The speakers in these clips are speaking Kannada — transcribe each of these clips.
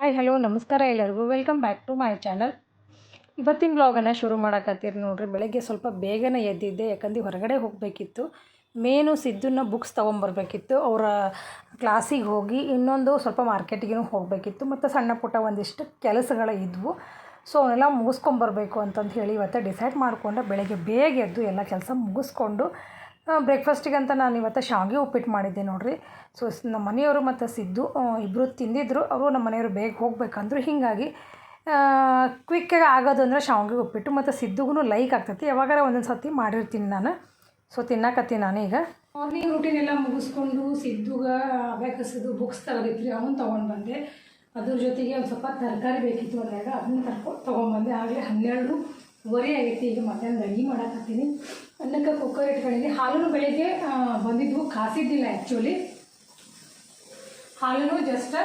ಹಾಯ್ ಹಲೋ ನಮಸ್ಕಾರ ಎಲ್ಲರಿಗೂ. Welcome back to my channel ಇವತ್ತಿನ ಬ್ಲಾಗನ್ನು ಶುರು ಮಾಡಕತ್ತೀರಿ ನೋಡ್ರಿ. ಬೆಳಗ್ಗೆ ಸ್ವಲ್ಪ ಬೇಗನೆ ಎದ್ದಿದ್ದೆ, ಯಾಕಂದ್ರೆ ಹೊರಗಡೆ ಹೋಗಬೇಕಿತ್ತು. ಮೇನು ಸಿದ್ದನ್ನ ಬುಕ್ಸ್ ತೊಗೊಂಬರ್ಬೇಕಿತ್ತು. ಅವರ ಕ್ಲಾಸಿಗೆ ಹೋಗಿ ಇನ್ನೊಂದು ಸ್ವಲ್ಪ ಮಾರ್ಕೆಟಿಗೂ ಹೋಗಬೇಕಿತ್ತು. ಮತ್ತು ಸಣ್ಣ ಪುಟ್ಟ ಒಂದಿಷ್ಟು ಕೆಲಸಗಳು ಇದ್ವು. ಸೊ ಅವನ್ನೆಲ್ಲ ಮುಗಿಸ್ಕೊಂಬರ್ಬೇಕು ಅಂತಂದು ಹೇಳಿ ಇವತ್ತು ಡಿಸೈಡ್ ಮಾಡಿಕೊಂಡೆ, ಬೆಳಗ್ಗೆ ಬೇಗ ಎದ್ದು ಎಲ್ಲ ಕೆಲಸ ಮುಗಿಸ್ಕೊಂಡು ಬ್ರೇಕ್ಫಾಸ್ಟಿಗಂತ ನಾನು ಇವತ್ತು ಶಾವಿಗೆ ಉಪ್ಪಿಟ್ಟು ಮಾಡಿದ್ದೆ ನೋಡಿರಿ. ಸೊ ನಮ್ಮ ಮನೆಯವರು ಮತ್ತು ಸಿದ್ದು ಇಬ್ಬರು ತಿಂದಿದ್ದರು ಅವರು ನಮ್ಮ ಮನೆಯವರು ಬೇಗ ಹೋಗ್ಬೇಕಂದ್ರು ಹೀಗಾಗಿ ಕ್ವಿಕ್ಕಾಗಿ ಆಗೋದು ಅಂದರೆ ಶಾವಿಗೆ ಉಪ್ಪಿಟ್ಟು ಮತ್ತು ಸಿದ್ದುಗೂ ಲೈಕ್ ಆಗ್ತೈತಿ. ಯಾವಾಗಾರ ಒಂದೊಂದು ಸರ್ತಿ ಮಾಡಿರ್ತೀನಿ ನಾನು. ಸೊ ತಿನ್ನಕತ್ತೀನಿ ನಾನೀಗ ಮಾರ್ನಿಂಗ್ ರೂಟೀನ್ ಎಲ್ಲ ಮುಗಿಸ್ಕೊಂಡು ಸಿದ್ದುಗ ಅಬೇಕಸಿದ್ದು ಬುಕ್ಸ್ ತಗೋದಿತ್ತು ರೀ ಅವನು ತೊಗೊಂಡು ಬಂದೆ. ಅದ್ರ ಜೊತೆಗೆ ಒಂದು ಸ್ವಲ್ಪ ತರಕಾರಿ ಬೇಕಿತ್ತು ಅಂದಾಗ ಅದನ್ನ ತರ್ಕೊ ತೊಗೊಂಬಂದೆ. ಆಗಲೇ ಹನ್ನೆರಡು ವರೆ ಆಗೈತಿ ಈಗ ಮಧ್ಯಾಹ್ನ ಅಡುಗೆ ಮಾಡಕತ್ತೀನಿ. ಅನ್ನಕ್ಕೆ ಕುಕ್ಕರ್ ಇಟ್ಕೊಂಡಿದ್ದೀನಿ ಹಾಲು ಬೆಳಿಗ್ಗೆ ಬಂದಿದ್ವು. ಕಾಸಿದ್ದಿಲ್ಲ ಆ್ಯಕ್ಚುಲಿ ಹಾಲೂ ಜಸ್ಟ್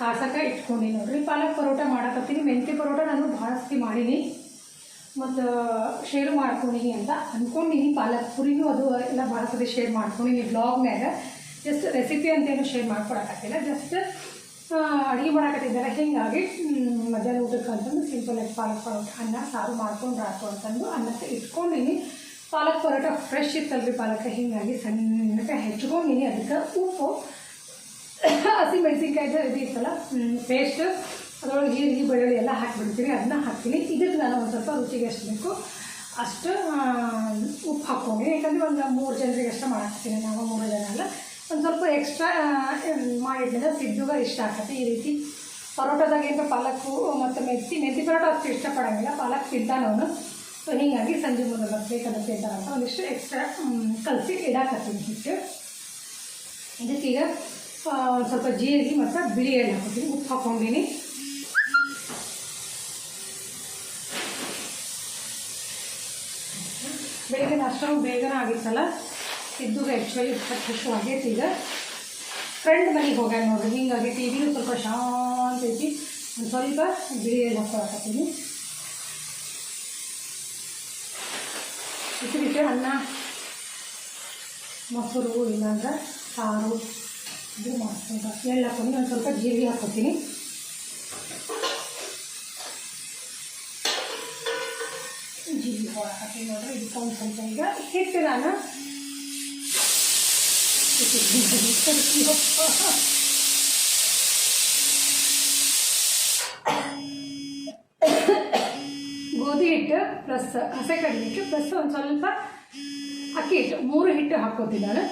ಕಾಸಕ್ಕೆ ಇಟ್ಕೊಂಡು ನೋಡ್ರಿ. ಪಾಲಕ್ ಪರೋಟ ಮಾಡಕತ್ತೀನಿ. ಮೆಂತ್ಯ ಪರೋಟ ನಾನು ಭಾಳಸ್ತಿ ಮಾಡೀನಿ. ಮತ್ತು ಶೇರ್ ಮಾಡ್ಕೊಂಡಿನಿ ಅಂತ ಅಂದ್ಕೊಂಡಿನಿ ಪಾಲಕ್ ಪುರಿನೂ ಅದು ಎಲ್ಲ ಭಾಳ ಸತಿ ಶೇರ್ ಮಾಡ್ಕೊಂಡಿನಿ ಬ್ಲಾಗ್ನಾಗ ಜಸ್ಟ್ ರೆಸಿಪಿ ಅಂತೇನು ಶೇರ್ ಮಾಡ್ಕೊಳಕ್ಕಾಗಿಲ್ಲ ಜಸ್ಟ್ ಅಡುಗೆ ಮಾಡಕತ್ತಿದ್ದಾರೆ. ಹೀಗಾಗಿ ಮಧ್ಯಾಹ್ನ ಊಟಕ್ಕೆ ಅಂತಂದು ಸಿಂಪಲಾಗಿ ಪಾಲಕ್ ಪರೋಟ, ಅನ್ನ, ಸಾರು ಮಾಡ್ಕೊಂಡು ಹಾಕು ಅಂತಂದು ಅನ್ನಕ್ಕೆ ಇಟ್ಕೊಂಡಿನಿ. ಪಾಲಕ್ ಪರೋಟ ಫ್ರೆಶ್ ಇತ್ತಲ್ರಿ ಪಾಲಕ, ಹೀಗಾಗಿ ಸಣ್ಣಕ್ಕೆ ಹೆಚ್ಕೊಂಡಿನಿ ಅದಕ್ಕೆ ಉಪ್ಪು. ಹಸಿ ಮೆಣಸಿನ್ಕಾಯ್ದು ಇದು ಇತ್ತಲ್ಲ ಪೇಸ್ಟ್ ಅದರೊಳಗೆ ಈರುಳ್ಳಿ ಬೆಳ್ಳುಳ್ಳಿ ಎಲ್ಲ ಹಾಕಿಬಿಡ್ತೀನಿ. ಅದನ್ನ ಹಾಕ್ತೀನಿ. ಇದಕ್ಕೆ ನಾನು ಒಂದು ಸ್ವಲ್ಪ ರುಚಿಗೆ ಎಷ್ಟು ಬೇಕು ಅಷ್ಟು ಉಪ್ಪು ಹಾಕ್ಕೊಂಡು ಯಾಕಂದರೆ ಒಂದು ಮೂರು ಜನರಿಗೆ ಅಷ್ಟು ಮಾಡಾಕ್ತೀನಿ ನಾವು ಮೂರು ಜನ ಅಲ್ಲ. ಒಂದು ಸ್ವಲ್ಪ ಎಕ್ಸ್ಟ್ರಾ ಮಾಡಿದ್ಮೇಲೆ ಸಿದ್ದುಗ ಇಷ್ಟ ಆಗ್ತದೆ. ಈ ರೀತಿ ಪರೋಟದಾಗ ಏನು ಪಾಲಕ್ಕು ಮತ್ತು ಮೆತ್ತಿ ಮೆತ್ತಿ ಪರೋಟ ಅಷ್ಟು ಇಷ್ಟಪಡೋಂಗಿಲ್ಲ. ಪಾಲಕ್ ತಿಂತಾನೆ ಅವನು. ಸೊ ಹೀಗಾಗಿ ಸಂಜೆ ಮುಂದೆ ಬೇಕಾದ ಅಂತ ಒಂದಿಷ್ಟು ಎಕ್ಸ್ಟ್ರಾ ಕಲಸಿ ಇಡಾಕತ್ತೀನಿ ಹಿಟ್ಟು. ಇದಕ್ಕೀಗ ಒಂದು ಸ್ವಲ್ಪ ಜೀರಿಗೆ ಮತ್ತು ಬಿಳಿ ಎಣ್ಣೆ ಹಾಕೋತೀನಿ ಉಪ್ಪು ಹಾಕ್ಕೊಂಡಿನಿ. ಬೆಳಿಗ್ಗೆ ಅಷ್ಟೊಂದು ಬೇಗನೆ ಆಗಿತ್ತಲ್ಲ? ಸಿದ್ದುಗೆ ಆ್ಯಕ್ಚುಲಿ ಖುಷಿ ಆಗೈತಿ ಈಗ. ಫ್ರೆಂಡ್ ಮನೆಗೆ ಹೋಗ್ಯಾನ ನೋಡ್ರಿ ಹಿಂಗಾಗಿ ಟಿ ಸ್ವಲ್ಪ ಶಾಂತ ಐತಿ. ಒಂದು ಸ್ವಲ್ಪ ಬಿಳಿ ಎಣ್ಣೆ ಹಾಕ್ಕೊಳಕತ್ತೀನಿ ಬಿಸಿಬಿಟ್ಟು ಅನ್ನ, ಮೊಸರು, ಇಲ್ಲಾಂದ್ರೆ ಸಾರು, ಇದು ಮಾಡ್ಕೊಂಡು ಎಳ್ಳು ಹಾಕೊಂಡು ಒಂದು ಸ್ವಲ್ಪ ಜೀರಿಗೆ ಹಾಕೊತೀನಿ ಜೀರಿಗೆ ಹಾಕತ್ತೀನಿ ನೋಡ್ರಿ ಇದಕ್ಕೆ ಒಂದು ಸ್ವಲ್ಪ ಈಗ ಹಿಟ್ಟು ನಾನು ಗೋಧಿ ಹಿಟ್ಟು ಪ್ಲಸ್ ಹಸೆ ಕಡಲೆ ಹಿಟ್ಟು ಪ್ಲಸ್ ಒಂದು ಸ್ವಲ್ಪ ಅಕ್ಕಿ ಹಿಟ್ಟು. ಮೂರು ಹಿಟ್ಟು ಹಾಕೋತೀನಿ ನಾನು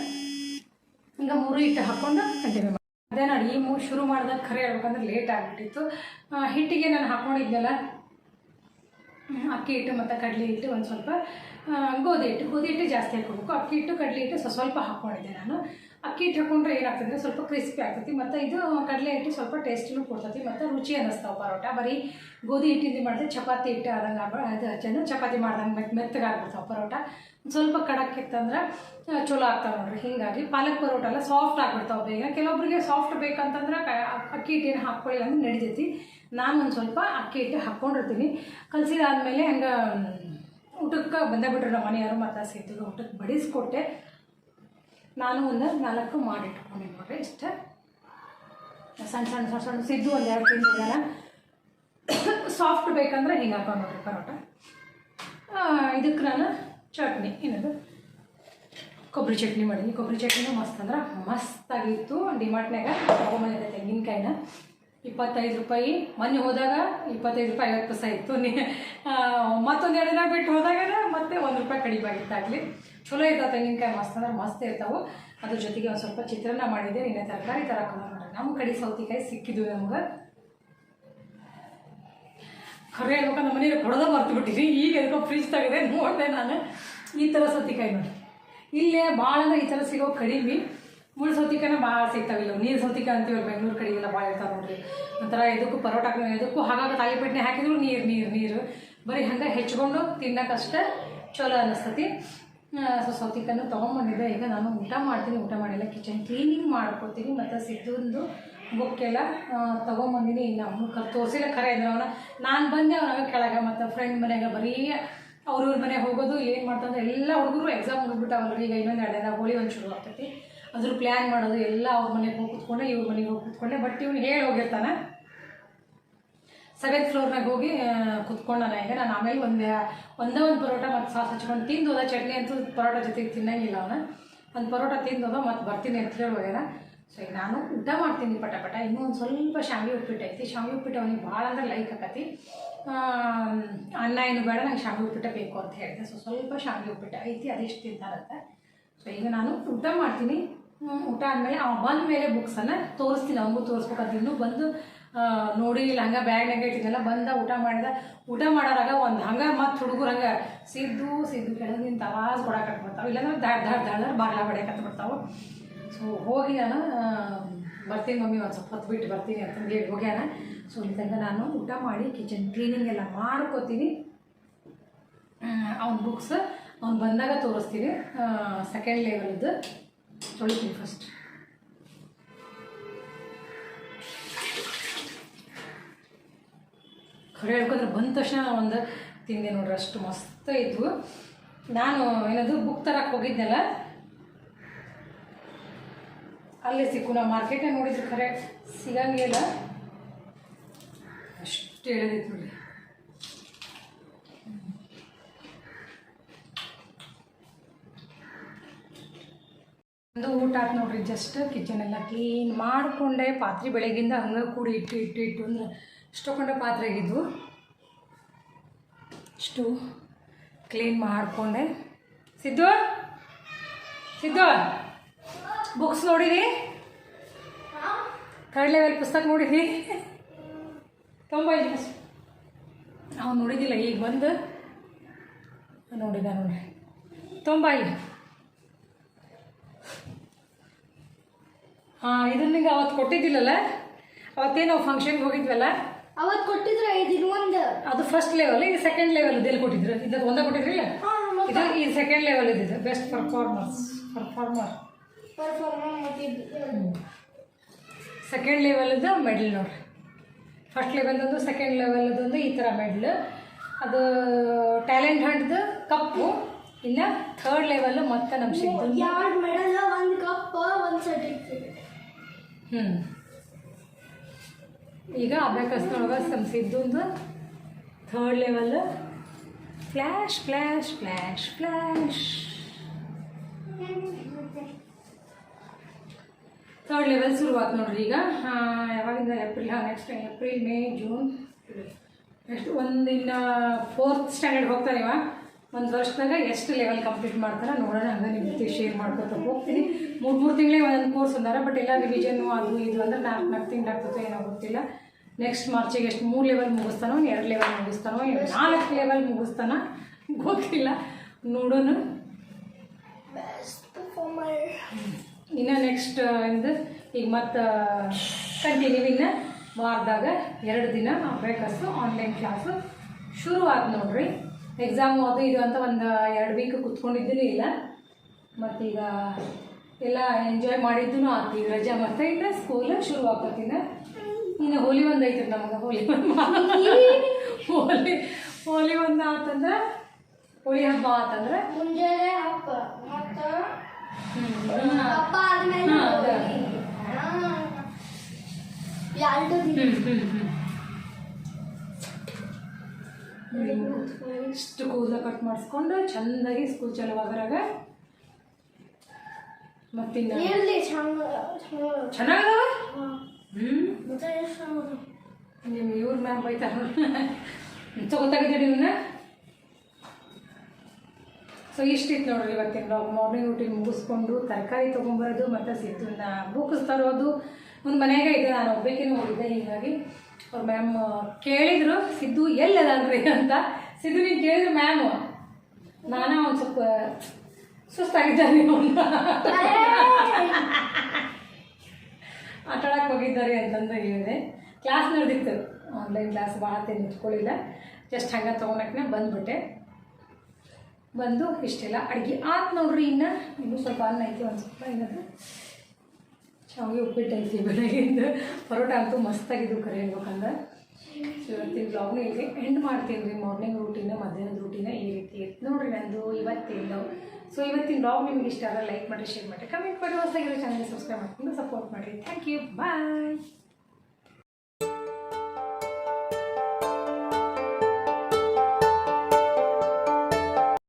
ಈಗ ಮೂರು ಹಿಟ್ಟು ಹಾಕ್ಕೊಂಡು ಕಂಟಿನ್ಯೂ ಅದೇ ನೋಡಿ, ಈ ಮೂರು ಶುರು ಮಾಡಿದಾಗ ಖರೆ ಹೇಳ್ಬೇಕಂದ್ರೆ ಲೇಟ್ ಆಗಿಬಿಟ್ಟಿತ್ತು. ಹಿಟ್ಟಿಗೆ ನಾನು ಹಾಕ್ಕೊಂಡಿದ್ದೆಲ್ಲ ಅಕ್ಕಿ ಹಿಟ್ಟು ಮತ್ತು ಕಡಲೆ ಹಿಟ್ಟು ಒಂದು ಸ್ವಲ್ಪ ಗೋಧಿ ಹಿಟ್ಟು. ಗೋಧಿ ಹಿಟ್ಟು ಜಾಸ್ತಿ ಹಾಕ್ಕೊಬೇಕು. ಅಕ್ಕಿ ಹಿಟ್ಟು, ಕಡಲೆ ಹಿಟ್ಟು ಸ್ವಲ್ಪ ಸ್ವಲ್ಪ ಹಾಕ್ಕೊಂಡಿದ್ದೆ ನಾನು. ಅಕ್ಕಿ ಹಿಟ್ಟು ಹಾಕೊಂಡ್ರೆ ಏನಾಗ್ತದೆ? ಸ್ವಲ್ಪ ಕ್ರಿಸ್ಪಿ ಆಗ್ತೈತಿ. ಮತ್ತು ಇದು ಕಡಲೆ ಹಿಟ್ಟು ಸ್ವಲ್ಪ ಟೇಸ್ಟಿನೂ ಕೊಡ್ತೈತಿ. ಮತ್ತು ರುಚಿ ಅನ್ನಿಸ್ತಾವೆ ಪರೋಟ. ಬರೀ ಗೋಧಿ ಹಿಟ್ಟಿಂದ ಮಾಡಿದ್ರೆ ಚಪಾತಿ ಹಿಟ್ಟು ಆದಂಗೆ ಅದು ಹಚ್ಚಂದ್ರೆ ಚಪಾತಿ ಮಾಡ್ದಂಗೆ ಮೆತ್ತ ಮೆತ್ತಗಾಗ್ಬಿಡ್ತಾವೆ ಪರೋಟ. ಸ್ವಲ್ಪ ಕಡಕ್ ಇತ್ತಂದ್ರೆ ಚಲೋ ಆಗ್ತಾವೆ ನೋಡ್ರಿ. ಹೀಗಾಗಿ ಪಾಲಕ್ ಪರೋಟ ಎಲ್ಲ ಸಾಫ್ಟ್ ಆಗಿಬಿಡ್ತಾವೆ ಬೇಗ. ಕೆಲವೊಬ್ಬರಿಗೆ ಸಾಫ್ಟ್ ಬೇಕಂತಂದ್ರೆ ಅಕ್ಕಿ ಹಿಟ್ಟೇನು ಹಾಕ್ಕೊಳ್ಳಿ ಅಂದ್ರೆ ನಡಿತೈತಿ. ನಾನು ಒಂದು ಸ್ವಲ್ಪ ಅಕ್ಕಿ ಹಿಟ್ಟು ಹಾಕ್ಕೊಂಡಿರ್ತೀನಿ ಕಲಸಿದಾದ್ಮೇಲೆ ಹಂಗೆ ಊಟಕ್ಕೆ ಬಂದೇ ಬಿಟ್ರು ನಮ್ಮ ಮನೆಯವರು ಮತ್ತು ಸೇತುವೆ ಊಟಕ್ಕೆ ಬಡಿಸ್ಕೊಟ್ಟೆ. ನಾನು ಒಂದು ನಾಲ್ಕು ಮಾಡಿಟ್ಕೊಂಡೆ ನೋಡ್ರಿ ಇಷ್ಟ. ಸಣ್ಣ ಸಣ್ಣ ಸಣ್ಣ ಸಣ್ಣ ಸಿದ್ದು ಒಂದು ಎರಡು ತಿಂಗಳ ಸಾಫ್ಟ್ ಬೇಕಂದ್ರೆ ಹಿಂಗೆ ಹಾಕೊಂಡು ನೋಡ್ರಿ ಪರೋಟ. ಇದಕ್ಕೆ ನಾನು ಚಟ್ನಿ, ಏನದು? ಕೊಬ್ಬರಿ ಚಟ್ನಿ ಮಾಡೀನಿ ಕೊಬ್ಬರಿ ಚಟ್ನಿನೂ ಮಸ್ತ್ ಅಂದ್ರೆ ಮಸ್ತಾಗಿತ್ತು. ಡಿಮಾರ್ಟ್ನಾಗ ತೊಗೊಂಬಂದಿದ್ದೆ ತೆಂಗಿನಕಾಯಿನ ಇಪ್ಪತ್ತೈದು ರೂಪಾಯಿ. ಮೊನ್ನೆ ಹೋದಾಗ ಇಪ್ಪತ್ತೈದು ರೂಪಾಯಿ ಐವತ್ತು ಪೈಸೆ ಇತ್ತು. ನೀ ಮತ್ತೊಂದು ಎರಡು ದಿನ ಬಿಟ್ಟು ಹೋದಾಗ ಮತ್ತೆ ಒಂದು ರೂಪಾಯಿ ಕಡಿಮೆ ಆಗಿತ್ತಾಗಲಿ ಚಲೋ ಇರ್ತಾವೆ ತೆಂಗಿನಕಾಯಿ ಮಸ್ತ್ ಅಂದ್ರೆ ಮಸ್ತ್ ಇರ್ತಾವೆ. ಅದ್ರ ಜೊತೆಗೆ ಒಂದು ಸ್ವಲ್ಪ ಚಿತ್ರಾನ್ನ ಮಾಡಿದ್ದೆ. ನಿನ್ನೆ ತರಕಾರಿ ನೋಡ್ರಿ ನಮ್ಮ ಕಡೆ ಸೌತೆಕಾಯಿ ಸಿಕ್ಕಿದ್ವು ನಮ್ಗೆ. ಕರೆ ಹೇಳ್ಬೇಕು ನಮ್ಮ ಮನೇಲಿ ಕೊಡೋದ ಮರ್ತು ಬಿಟ್ಟಿರಿ ಈಗ ಎದಕ್ಕೋ ಫ್ರಿಜ್ ತೆಗೆದೆ ನೋಡಿದೆ ನಾನು. ಈ ಥರ ಸೌತೆಕಾಯಿ ನೋಡಿ. ಇಲ್ಲೇ ಭಾಳ ಅಂದ್ರೆ ಈ ಥರ ಸಿಗೋ ಕಡಿಮೆ. ಮುಳ್ಳು ಸೌತಿಕಾಯಿನ ಭಾಳ ಸಿಗ್ತಾವಿಲ್ಲ ನೀರು ಸೌತಿಕಾಯಿ ಅಂತೀವಿ ಬೆಂಗಳೂರು ಎಲ್ಲ ಭಾಳ ಇರ್ತಾವೆ ನೋಡ್ರಿ. ಒಂಥರ ಇದಕ್ಕೂ ಪರೋಟ ಇದಕ್ಕೂ ಹಾಗಾಗಿ ತಾಲಿಪಟ್ಟಿನೇ ಹಾಕಿದ್ರು ನೀರು ನೀರು ನೀರು. ಬರೀ ಹಂಗೆ ಹೆಚ್ಕೊಂಡು ತಿನ್ನಕ್ಕಷ್ಟೇ ಚಲೋ ಅನ್ನಿಸ್ತತಿ ಸೊ ಸೌತಿಕಾಯನ್ನು ತೊಗೊಂಬಂದಿದ್ದೆ. ಈಗ ನಾನು ಊಟ ಮಾಡ್ತೀನಿ, ಊಟ ಮಾಡಿಲ್ಲ. ಕಿಚನ್ ಕ್ಲೀನಿಂಗ್ ಮಾಡ್ಕೊತೀನಿ ಮತ್ತು ಸಿದ್ದೊಂದು ಬುಕ್ಕೆಲ್ಲ ತೊಗೊಂಬಂದಿನಿ. ಇನ್ನು ಅವ್ನು ತೋರಿಸಿಲ್ಲ ಖರೆ ಅಂದ್ರೆ ನಾನು ಬಂದೆ ಅವನಾಗ ಕೆಳಗೆ ಮತ್ತು ಫ್ರೆಂಡ್ ಮನೆಯಾಗ ಬರೀ ಅವ್ರವ್ರ ಮನೆಗೆ ಹೋಗೋದು, ಏನು ಮಾಡ್ತಂದ್ರೆ ಎಲ್ಲ ಹುಡುಗರು ಎಕ್ಸಾಮ್ ಮುಗಿದ್ಬಿಟ್ಟಾವಲ್ರಿ. ಈಗ ಇನ್ನೊಂದು ಎರಡು ಹೋಳಿ ಒಂದು ಶುರು ಆಗ್ತೈತಿ ಅದ್ರ ಪ್ಲ್ಯಾನ್ ಮಾಡೋದು, ಎಲ್ಲ ಅವ್ರ ಮನೆಗೆ ಹೋಗಿ ಕೂತ್ಕೊಂಡೆ, ಇವ್ರ ಮನೆಗೆ ಹೋಗಿ ಕೂತ್ಕೊಂಡೆ. ಬಟ್ ಇವ್ನು ಹೇಳಿ ಹೋಗಿರ್ತಾನೆ. ಸೆವೆಂತ್ ಫ್ಲೋರ್ನಾಗ ಹೋಗಿ ಕುತ್ಕೊಂಡಾನ ಈಗ ನಾನು ಆಮೇಲೆ ಒಂದೇ ಒಂದೇ ಒಂದು ಪರೋಟ ಮತ್ತು ಸಾಸ್ ಹಚ್ಕೊಂಡು ತಿಂದು ಹೋದ. ಚಟ್ನಿ ಅಂತೂ ಪರೋಟ ಜೊತೆಗೆ ತಿನ್ನಂಗಿಲ್ಲ ಅವನ. ಒಂದು ಪರೋಟ ತಿಂದು ಹೋದ ಮತ್ತು ಬರ್ತೀನಿ ಅಂತ ಹೇಳಿ ಸೊ ಈಗ ನಾನು ಊಟ ಮಾಡ್ತೀನಿ ಪಟ ಪಟ. ಇನ್ನೂ ಒಂದು ಸ್ವಲ್ಪ ಶಾವಿಗೆ ಉಪ್ಪಿಟ್ಟು ಐತಿ ಶಾವಿಗೆ ಉಪ್ಪಿಟ್ಟು ಅವನಿಗೆ ಭಾಳ ಅಂದ್ರೆ ಲೈಕ್ ಆಕತಿ. ಅನ್ನ ಏನು ಬೇಡ, ನಂಗೆ ಶಾವಿಗೆ ಉಪ್ಪಿಟ್ಟು ಬೇಕು ಅಂತ ಹೇಳಿದೆ. ಸೊ ಸ್ವಲ್ಪ ಶಾವಿಗೆ ಉಪ್ಪಿಟ್ಟು. ಐತಿ ಅದೆಷ್ಟು ತಿಂತಾರಂತೆ. ಸೊ ಈಗ ನಾನು ಊಟ ಮಾಡ್ತೀನಿ. ಊಟ ಆದಮೇಲೆ ಬಂದ ಮೇಲೆ ಬುಕ್ಸನ್ನು ತೋರಿಸ್ತೀನಿ. ಅವನಿಗೂ ತೋರಿಸ್ಬೇಕಾದ್ರೆ ಇನ್ನೂ ಬಂದು ನೋಡಿ ಇಲ್ಲ ಹಂಗೆ ಬ್ಯಾಗ್ನಾಗ ಇಟ್ಟಿದ್ದೆಲ್ಲ ಬಂದ ಊಟ ಮಾಡಿದ. ಊಟ ಮಾಡೋರಾಗ ಒಂದು ಹಂಗೆ ಮತ್ತು ಹುಡುಗರು ಹಂಗೆ ಸಿದ್ದು ಸಿದ್ದು ಕೆಳಗೆ ನಿಂತು ಆವಾಜ್ ಕೊಡಕ್ಕೆ ಬರ್ತಾವೆ ಇಲ್ಲಾಂದ್ರೆ ದಾಡ್ ದಾಡ್ ದಾಡ್ ಬಾಗ್ಲ ಕಟ್ ಬರ್ತಾವೆ ಸೊ ಹೋಗಿ ನಾನು ಬರ್ತೀನಿ ಮಮ್ಮಿ, ಒಂದು ಸ್ವಲ್ಪ ಹೊತ್ತು ಬಿಟ್ಟು ಬರ್ತೀನಿ ಅಂತಂದು ಹೇಳಿ ಹೋಗ್ಯಾನ. ಸೊ ಇಲ್ಲಿ ನಾನು ಊಟ ಮಾಡಿ ಕಿಚನ್ ಕ್ಲೀನಿಂಗ್ ಎಲ್ಲ ಮಾಡ್ಕೋತೀನಿ. ಅವ್ನ ಬುಕ್ಸ್ ಅವ್ನು ಬಂದಾಗ ತೋರಿಸ್ತೀನಿ. ಸೆಕೆಂಡ್ ಲೆವೆಲ್ದು ತೊಳಿತೀನಿ ಫಸ್ಟ್ ಖರೆ ಹೇಳ್ಕೊಂಡ್ರೆ ಬಂದ ತಕ್ಷಣ ಒಂದು ತಿಂದೆ ನೋಡ್ರಿ, ಅಷ್ಟು ಮಸ್ತ್ ಇದ್ವು. ನಾನು ಏನದು ಬುಕ್ ತರಕ್ಕೆ ಹೋಗಿದ್ನಲ್ಲ? ಅಲ್ಲೇ ಸಿಕ್ಕು, ನಾವು ಮಾರ್ಕೆಟೇ ನೋಡಿದ್ರೆ ಖರೆ. ಸಿಗಂಗಿಲ್ಲ. ಅಷ್ಟು ಹೇಳಿದೈತೆ ನೋಡಿ ಒಂದು ಊಟ ಆಯ್ತು ನೋಡ್ರಿ ಜಸ್ಟ್ ಕಿಚನ್ ಎಲ್ಲ ಕ್ಲೀನ್ ಮಾಡಿಕೊಂಡೆ, ಪಾತ್ರೆ ಬೆಳಗಿಂದ ಹಂಗೆ ಕೂಡಿ ಇಟ್ಟು ಇಟ್ಟು ಇಟ್ಟು, ಅಂದ್ರೆ ಇಷ್ಟೊಂಡೆ ಪಾತ್ರೆ ಆಗಿದ್ವು ಇಷ್ಟು ಕ್ಲೀನ್ ಮಾಡಿಕೊಂಡೆ. ಸಿದ್ದು? ಸಿದ್ದು? ಬುಕ್ಸ್ ನೋಡಿರಿ ಥರ್ಡ್ ಪುಸ್ತಕ ನೋಡಿರಿ ತುಂಬ ಇದೆ. ಅವ್ನು ನೋಡಿದ್ದಿಲ್ಲ ಈಗ ಬಂದು ನೋಡಿದ ನೋಡಿ. ತುಂಬ ಇದೆ. ಹಾಂ, ಇದನ್ನ ಅವತ್ತು ಕೊಟ್ಟಿದ್ದಿಲ್ಲಲ್ಲ? ಅವತ್ತೇನು ಫಂಕ್ಷನ್ಗೆ ಹೋಗಿದ್ವಲ್ಲ? ಅವತ್ ಕೊಟ್ಟಿದ್ರೆ ಐದಿನ ಒಂದು. ಅದು ಫಸ್ಟ್ ಲೆವೆಲ್ ಇದು ಸೆಕೆಂಡ್ ಲೆವೆಲ್ ಇದೆಲ್ಲಿ ಕೊಟ್ಟಿದ್ರು? ಇದು ಒಂದೇ ಕೊಟ್ಟಿದ್ರಿಲ್ಲ? ಇದು ಈ ಸೆಕೆಂಡ್ ಲೆವೆಲ್ ಇದ್ದಿದ್ದು ಬೆಸ್ಟ್ ಪರ್ಫಾರ್ಮರ್ಸ್ ಪರ್ಫಾರ್ಮರ್ ಮಾಡಿದ್ದು ಸೆಕೆಂಡ್ ಲೆವೆಲ್ದು ಮೆಡಲ್ ನೋಡ್ರಿ. ಫಸ್ಟ್ ಲೆವೆಲ್ದೊಂದು ಸೆಕೆಂಡ್ ಲೆವೆಲ್ದೊಂದು ಈ ಥರ ಮೆಡಲ್ ಅದು ಟ್ಯಾಲೆಂಟ್ ಹಂಟ್ದು ಕಪ್ಪು ಇನ್ನು ಥರ್ಡ್ ಲೆವೆಲ್ ಮತ್ತೆ ನಮ್ಮ ಎರಡು ಮೆಡಲ್ ಒಂದು ಕಪ್ ಒಂದು ಸರ್ಟಿಫಿಕೇಟ್ ಹ್ಞೂ ಈಗ ಅಭ್ಯಾಸದೊಳಗೆ ನಮ್ಮ ಸಿದ್ದುಂದು third level flash flash flash flash third level ಶುರುವಾತು ನೋಡ್ರಿ ಈಗ. ಯಾವಾಗಿಂದ April next April May June next ಒಂದಿನ ಫೋರ್ತ್ ಸ್ಟ್ಯಾಂಡರ್ಡ್ ಹೋಗ್ತಾರೆ ಇವಾಗ ಒಂದು ವರ್ಷದಾಗ ಎಷ್ಟು ಲೆವೆಲ್ ಕಂಪ್ಲೀಟ್ ಮಾಡ್ತಾರೆ ನೋಡೋಣ, ಹಂಗೆ ನಿಮ್ಮ ಜೊತೆ ಶೇರ್ ಮಾಡ್ಕೊತ ಹೋಗ್ತೀನಿ. ಮೂರು ಮೂರು ತಿಂಗಳಿಗೆ ಒಂದೊಂದು ಕೋರ್ಸ್ ಅಂದಾರೆ ಬಟ್ ಎಲ್ಲ ರಿವಿಷನ್ನು ಅದು ಇದು ಅಂದ್ರೆ ನಾಲ್ಕು ನಾಲ್ಕು ತಿಂಗಳಾಗ್ತದೆ ಏನೋ ಗೊತ್ತಿಲ್ಲ. ನೆಕ್ಸ್ಟ್ ಮಾರ್ಚಿಗೆ ಎಷ್ಟು ಮೂರು ಲೆವೆಲ್ ಮುಗಿಸ್ತಾನೋ ಎರಡು ಲೆವೆಲ್ ಮುಗಿಸ್ತಾನೋ ನಾಲ್ಕು ಲೆವೆಲ್ ಮುಗಿಸ್ತಾನ ಗೊತ್ತಿಲ್ಲ. ನೋಡೋಣ. ಇನ್ನು ನೆಕ್ಸ್ಟ್ ಇಂದು ಈಗ ಮತ್ತು ಕಂಟಿನ್ಯೂ ಇನ್ನು ವಾರದಾಗ ಎರಡು ದಿನ ಅಭ್ಯಾಸ ಆನ್ಲೈನ್ ಕ್ಲಾಸು ಶುರು ಆಯ್ತು ನೋಡ್ರಿ. ಎಕ್ಸಾಮು ಅದು ಇದು ಅಂತ ಒಂದು ಎರಡು ವೀಕ್ ಕುತ್ಕೊಂಡಿದ್ದೂ ಇಲ್ಲ. ಮತ್ತೀಗ ಎಲ್ಲ ಎಂಜಾಯ್ ಮಾಡಿದ್ದು ಆತು. ಈಗ ರಜೆ ಮತ್ತೆ ಇನ್ನು ಸ್ಕೂಲ್ ಶುರು ಆಗ್ತತಿನ ಇನ್ನು ಹೋಲಿ ಒಂದು ಐತ್ರಿ ನಮಗೆ ಹೋಲಿ ಹೋಲಿ ಹೋಲಿ ಒಂದು ಆತಂದ್ರೆ ಹೋಳಿ ಹಬ್ಬ ಆತಂದ್ರೆ ಮುಂಜಾನೆ ಹಬ್ಬ ಮತ್ತು ಹಬ್ಬ ಆದ್ಮೇಲೆ ಎರಡು ಇಷ್ಟು ಕೂದಲ ಕಟ್ ಮಾಡಿಸ್ಕೊಂಡು ಚೆಂದಾಗಿ ಸ್ಕೂಲ್ ಚಲುವಾಗರಾಗ ಮತ್ತಿನ್ನ ಎಲ್ಲಿ ನಿಮ್ಮ ಇವ್ರ ಮ್ಯಾಮ್ ಬೈತಾರ. ತಗೋತಾಗಿದ್ದೀರಿ ಇವನ್ನ ಸೊ ಇಷ್ಟಿತ್ತು ನೋಡ್ರಿ ಇವತ್ತಿನ ಬ್ಲಾಗ್ ಮಾರ್ನಿಂಗ್ ರೂಟೀನ್ ಮುಗಿಸ್ಕೊಂಡು ತರಕಾರಿ ತೊಗೊಂಬರೋದು ಮತ್ತು ಸಿದ್ದನ್ನ ಬುಕ್ಸ್ ತರೋದು ಒಂದು ಮನೆಗೆ ಇದೆ, ನಾನು ಒಬ್ಬಾಕಿನೂ ಹೋಗಿದ್ದೆ, ಹೀಗಾಗಿ ಅವ್ರು ಮ್ಯಾಮ್ ಕೇಳಿದ್ರು, ಸಿದ್ದು ಎಲ್ಲದಲ್ರಿ ಅಂತ. ಸಿದ್ದು, ನೀನು ಕೇಳಿದ್ರು ಮ್ಯಾಮ್. ನಾನು ಒಂದು ಸ್ವಲ್ಪ ಸುಸ್ತಾಗಿದ್ದಾನೆ ಹೋಗಿದ್ದಾರೆ ಅಂತಂದು ಹೇಳಿದೆ. ಕ್ಲಾಸ್ ನಡೆದಿತ್ತು. ಆನ್ಲೈನ್ ಕ್ಲಾಸ್ ಭಾಳ ಹೊತ್ತೇನು ನಿಂತ್ಕೊಳ್ಳಿಲ್ಲ. ಜಸ್ಟ್ ಹಂಗೆ ತೊಗೊಳಕ್ಕೆ ಬಂದುಬಿಟ್ಟೆ. ಬಂದು ಇಷ್ಟೆಲ್ಲ ಅಡುಗೆ ಆತು ನೋಡ್ರಿ ಇನ್ನು. ಇನ್ನೂ ಸ್ವಲ್ಪ ಅನ್ನ ಐತಿ ಒಂದು ಸ್ವಲ್ಪ ಏನದು ಶಾವಿಗೆ ಉಪ್ಪಿಟ್ಟು ಐತಿ ಬೆಳಗ್ಗೆಯಿಂದ ಪರೋಟ ಅಂತೂ ಮಸ್ತಾಗಿದ್ದು ಕರೆ ಹೇಳ್ಬೇಕಂದ್ರೆ ಇವತ್ತಿನ ಬ್ಲಾಗ್ನ ಇಲ್ಲಿ ಎಂಡ್ ಮಾಡ್ತೀನಿ ರೀ. ಮಾರ್ನಿಂಗ್ ರೂಟೀನ ಮಧ್ಯಾಹ್ನದ ರೂಟೀನ ಈ ರೀತಿ ಇತ್ತು. ನೋಡ್ರಿ ನಂದು ಇವತ್ತಿಂದು ಸೊ ಇವತ್ತಿನ ಬ್ಲಾಗ್ ನಿಮ್ಗೆ ಇಷ್ಟ ಆದರೆ ಲೈಕ್ ಮಾಡಿ ಶೇರ್ ಮಾಡಿ ಕಮೆಂಟ್ ಮಾಡಿ, ಹೊಸದಾಗಿರೋ ಚಾನಲ್ ಸಬ್ಸ್ಕ್ರೈಬ್ ಮಾಡ್ಕೊಂಡು ಸಪೋರ್ಟ್ ಮಾಡಿ ಥ್ಯಾಂಕ್ ಯು ಬಾಯ್